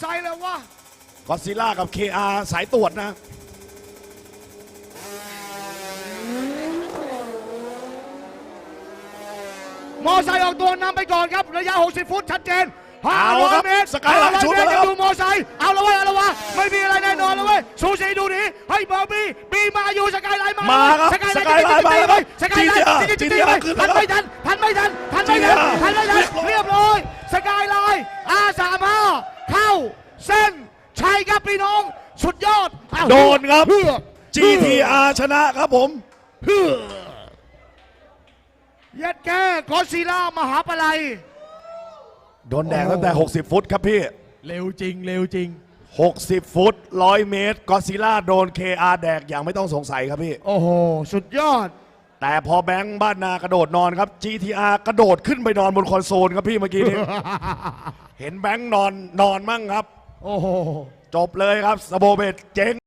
ใส่เลยวะกอซิล่ากับเค KR สายตรวจนะ มอไซค์ออกตัวนำไปก่อนครับ ระยะ 60 ฟุต ชัดเจนเอา500เมตรสกายหลังชุดาแล้วเมตจะดูมอไซค์เอาละเว้ยเอาละวะไม่มีอะไรแน่นอนละเว้ยซูซีดูดิให้เบอร์บี้บีมาอยู่สกายไลน์มามาครับสกายไลน์มาแล้สกายไลน์ GTR จีทีอาร์ขึ้นทันไม่ทันทันไม่ทันทันไม่ทันทันไม่ทันเรียบร้อยสกายไลน์อาส R35 ครับพี่น้อง สุดยอดอ้าวโดนครับ เพื่อ GTR ชนะครับผม เพื่อยัดแก้กอดซีล่ามหาปลัย โดนแดงตั้งแต่ 60 ฟุตครับพี่ เร็วจริง เร็วจริง 60 ฟุต 100 เมตรกอดซิลล่าโดน KR แดกอย่างไม่ต้องสงสัยครับพี่ โอ้โห สุดยอด แต่พอแบงค์บ้านนากระโดดนอนครับ GTR กระโดดขึ้นไปนอนบนคอนโซลครับพี่เมื่อกี้นี้ เห็นแบงค์นอนนอนมั่งครับ โอ้โห จบเลยครับสโบเบตเจ๊ง